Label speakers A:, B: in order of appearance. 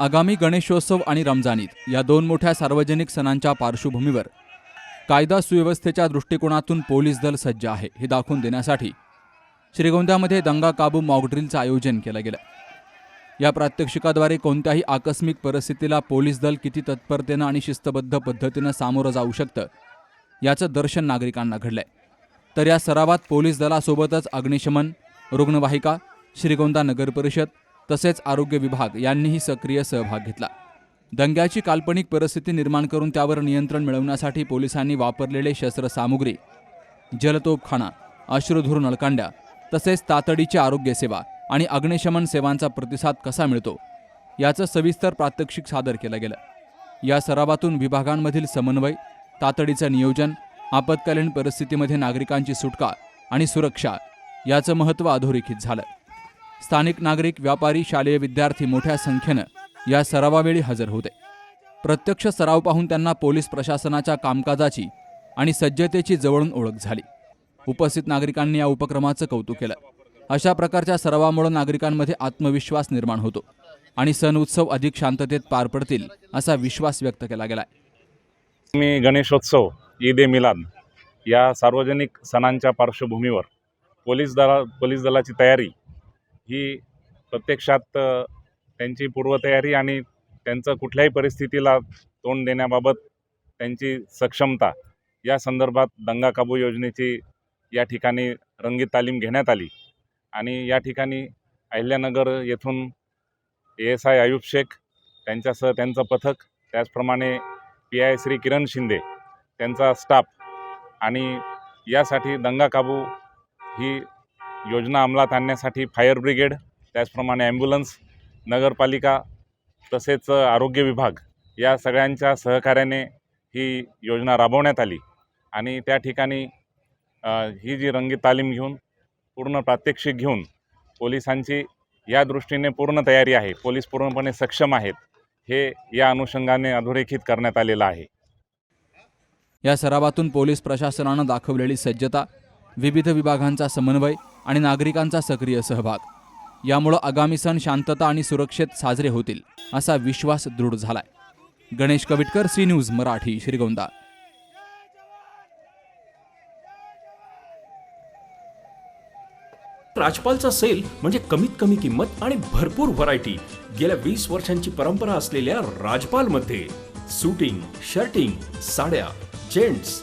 A: आगामी गणेशोत्सव आणि रमजान ईद या दोन मोठ्या सार्वजनिक सणांच्या पार्श्वभूमीवर कायदा सुव्यवस्थेच्या दृष्टिकोनातून पोलीस दल सज्ज आहे हे दाखवून देण्यासाठी श्रीगोंद्यामध्ये दंगा काबू मॉकड्रिलचं आयोजन केलं गेलं. या प्रात्यक्षिकाद्वारे कोणत्याही आकस्मिक परिस्थितीला पोलीस दल किती तत्परतेनं आणि शिस्तबद्ध पद्धतीनं सामोरं जाऊ शकतं याचं दर्शन नागरिकांना घडलंय. तर या सरावात पोलीस दलासोबतच अग्निशमन रुग्णवाहिका श्रीगोंदा नगर परिषद तसेच आरोग्य विभाग यांनीही सक्रिय सहभाग घेतला. दंग्याची काल्पनिक परिस्थिती निर्माण करून त्यावर नियंत्रण मिळवण्यासाठी पोलिसांनी वापरलेले शस्त्रसामुग्री जलतोपखाना अश्रुधूर नळकांड्या तसेच तातडीची आरोग्य सेवा आणि अग्निशमन सेवांचा प्रतिसाद कसा मिळतो याचं सविस्तर प्रात्यक्षिक सादर केलं गेलं. या सरावातून विभागांमधील समन्वय तातडीचं नियोजन आपत्कालीन परिस्थितीमध्ये नागरिकांची सुटका आणि सुरक्षा याचं महत्त्व अधोरेखित झालं. स्थानिक नागरिक व्यापारी शालेय विद्यार्थी मोठ्या संख्येनं या सरावावेळी हजर होते. प्रत्यक्ष सराव पाहून त्यांना पोलीस प्रशासनाच्या कामकाजाची आणि सज्जतेची जवळून ओळख झाली. उपस्थित नागरिकांनी या उपक्रमाचं कौतुक केलं. अशा प्रकारच्या सरावामुळे नागरिकांमध्ये आत्मविश्वास निर्माण होतो आणि सण उत्सव अधिक शांततेत पार पडतील असा विश्वास व्यक्त केला गेलाय.
B: मी गणेशोत्सव ईद ए मिलाद या सार्वजनिक सणांच्या पार्श्वभूमीवर पोलीस दला पोलीस दलाची तयारी ही प्रत्यक्षात त्यांची पूर्वतयारी आणि त्यांचं कुठल्याही परिस्थितीला तोंड देण्याबाबत त्यांची सक्षमता या संदर्भात दंगा काबू योजनेची या ठिकाणी रंगीत तालीम घेण्यात आली. आणि या ठिकाणी अहिल्यानगर येथून A S I Ayub Shaikh त्यांच्यासह त्यांचं पथक त्याचप्रमाणे पी आय श्री किरण शिंदे त्यांचा स्टाफ आणि यासाठी दंगा काबू ही योजना अंमलात आणण्यासाठी फायर ब्रिगेड त्याचप्रमाणे ॲम्ब्युलन्स नगरपालिका तसेच आरोग्य विभाग या सगळ्यांच्या सहकार्याने ही योजना राबवण्यात आली. आणि त्या ठिकाणी ही जी रंगीत तालीम घेऊन पूर्ण प्रात्यक्षिक घेऊन पोलिसांची या दृष्टीने पूर्ण तयारी आहे पोलीस पूर्णपणे सक्षम आहेत हे या अनुषंगाने अधोरेखित करण्यात आलेलं आहे.
A: या सरावातून पोलीस प्रशासनानं दाखवलेली सज्जता विविध विभागांचा समन्वय आणि नागरिकांचा सक्रिय सहभाग. यामुळं आगामी सण शांतता आणि सुरक्षेत साजरे होतील असा विश्वास दृढ झालाय. Ganesh Kavitkar C News Marathi Shrigonda.
C: राजपालचा sale म्हणजे कमीत कमी किंमत आणि भरपूर व्हरायटी गेल्या वीस वर्षांची परंपरा असलेल्या राजपालमध्ये सुटिंग शर्टिंग साड्या जेंट्स